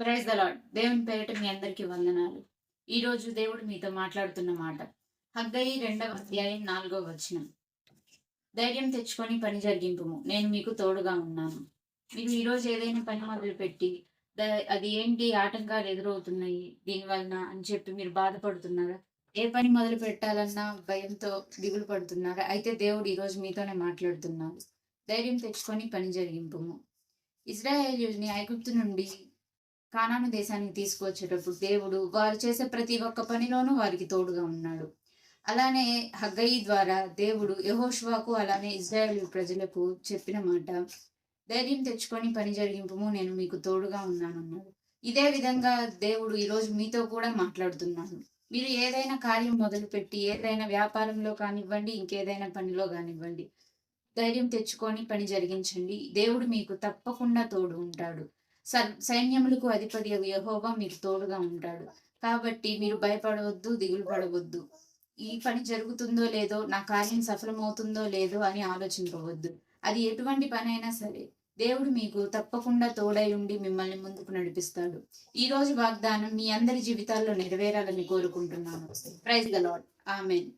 Praise the lord దేవుని పేరిట మీ అందరికీ వందనాలు. ఈరోజు దేవుడు మీతో మాట్లాడుతున్న మాట. హగ్గయి రెండవ అధ్యాయం నాలుగో వచనం. ధైర్యం తెచ్చుకొని పని జరిగింపుము. నేను మీకు తోడుగా ఉన్నాను. మీరు ఈరోజు ఏదైనా పని మొదలు పెట్టి ద- అది ఏంటి? ఆటంకాలు ఎదురవుతున్నాయి దీనివలన అని చెప్పి మీరు బాధపడుతున్నారా? ఏ పని మొదలు పెట్టాలన్నా భయంతో దిగులు పడుతున్నారా? అయితే దేవుడు ఈరోజు మీతోనే మాట్లాడుతున్నాడు. ధైర్యం తెచ్చుకొని పని జరిగింపుము. ఇజ్రాయేలీని ఐగుప్తు నుండి కానాను దేశానికి తీసుకొచ్చేటప్పుడు దేవుడు వారు చేసే ప్రతి ఒక్క పనిలోనూ వారికి తోడుగా ఉన్నాడు. అలానే హగ్గయి ద్వారా దేవుడు యహోష్వాకు అలానే ఇజ్రాయెల్ ప్రజలకు చెప్పిన మాట ధైర్యం తెచ్చుకొని పని జరిగింపుము నేను మీకు తోడుగా ఉన్నాను అన్నాడు ఇదే విధంగా దేవుడు ఈరోజు మీతో కూడా మాట్లాడుతున్నాను మీరు ఏదైనా కార్యం మొదలుపెట్టి ఏదైనా వ్యాపారంలో కానివ్వండి ఇంకేదైనా పనిలో కానివ్వండి ధైర్యం తెచ్చుకొని పని జరిగించండి. దేవుడు మీకు తప్పకుండా తోడు ఉంటాడు. సైన్యములకు అధిపతి యహోవా మీకు తోడుగా ఉంటాడు. కాబట్టి మీరు భయపడవద్దు దిగులు పడవద్దు. ఈ పని జరుగుతుందో లేదో నా కార్యం సఫలమవుతుందో లేదో అని ఆలోచింపవద్దు. అది ఎటువంటి పని అయినా సరే దేవుడు మీకు తప్పకుండా తోడై ఉండి మిమ్మల్ని ముందుకు నడిపిస్తాడు. ఈ రోజు వాగ్దానం మీ అందరి జీవితాల్లో నెరవేరాలని కోరుకుంటున్నాను. Praise the lord amen